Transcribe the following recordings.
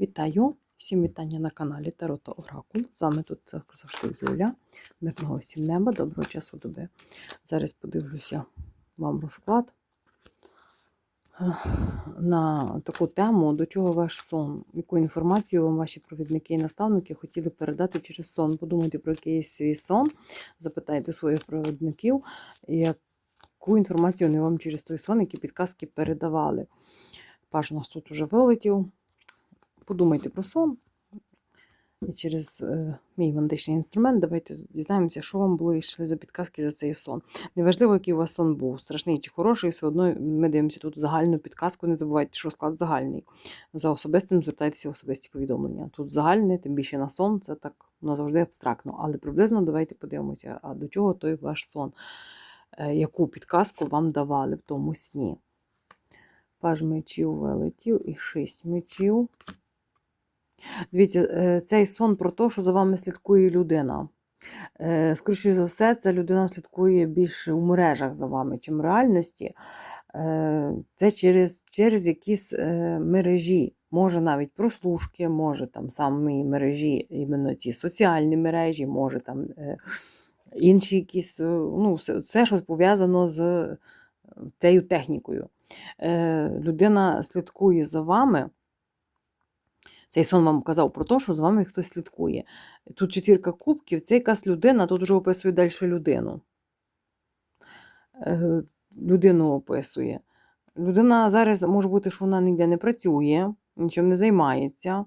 Вітаю! Всім вітання на каналі Таро та Оракул. З вами тут завжди Юля. Мирного всім неба, доброго часу доби. Зараз подивлюся вам розклад е, на таку тему, до чого ваш сон, яку інформацію вам ваші провідники і наставники хотіли передати через сон. Подумайте про якийсь свій сон, запитайте своїх провідників, яку інформацію вони вам через той сон, які підказки передавали. Паж у нас тут уже вилетів. Подумайте про сон. І через е, мій мантичний інструмент давайте дізнаємося, що вам було йшли за підказки за цей сон. Неважливо, який у вас сон був, страшний чи хороший, все одно ми дивимося тут загальну підказку. Не забувайте, що склад загальний. За особистим звертайтеся в особисті повідомлення. Тут загальне, тим більше на сон, це так назавжди абстрактно. Але приблизно давайте подивимося, а до чого той ваш сон, Е, яку підказку вам давали в тому сні. Паж мечів вилетів і шість мечів. Дивіться, е, цей сон про те, що за вами слідкує людина. Е, Скоріше за все, ця людина слідкує більше у мережах за вами, чим в реальності. Е, Це через через якісь мережі. Може навіть прослушки, може там самі мережі, іменно ці соціальні мережі, може там інші якісь, ну, все, що пов'язано з цією технікою. Людина слідкує за вами. Цей сон вам казав про те, що з вами хтось слідкує. Тут четвірка кубків, це якась людина, тут вже описує далі людину. Е, Людину описує. Людина зараз може бути, що вона ніде не працює, нічим не займається.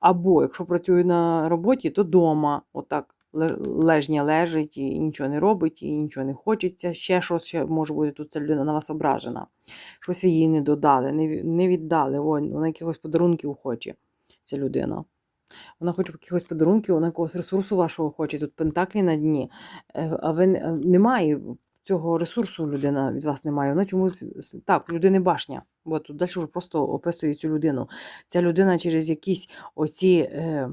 Або якщо працює на роботі, то вдома, отак лежня лежить і нічого не робить, і нічого не хочеться. Ще щось ще може бути тут ця людина на вас ображена. Щось ви їй не додали, не, віддали. Вона якихось подарунків хоче, ця людина. Вона хоче якихось подарунків, вона якогось ресурсу вашого хоче. Тут пентаклі на дні. Е, А ви немає цього ресурсу, людина від вас немає. Вона чомусь так, людини башня. Бо тут далі вже просто описує цю людину. Ця людина через якісь оці е,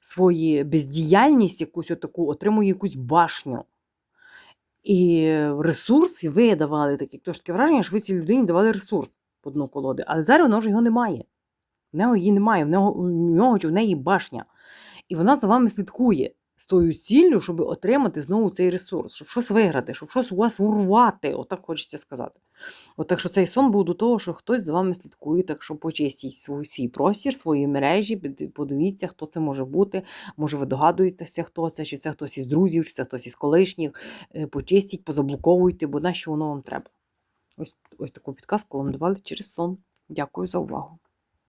свої бездіяльність, якусь отаку, отримує якусь башню. І ресурс, ви давали такі. тож таке враження, що ви цій людині давали ресурс по дну колоди. Але зараз воно ж його немає. В нього її немає, в нього, в нього в неї башня. І вона за вами слідкує з тою ціллю, щоб отримати знову цей ресурс, щоб щось виграти, щоб щось у вас урвати, отак хочеться сказати. От так що цей сон був до того, що хтось за вами слідкує, так що почистіть свій, свій простір, свої мережі, подивіться, хто це може бути. Може, ви догадуєтеся, хто це, чи це хтось із друзів, чи це хтось із колишніх. Е, Почистіть, позаблоковуйте, бо на що воно вам треба. Ось, ось таку підказку вам давали через сон. Дякую за увагу.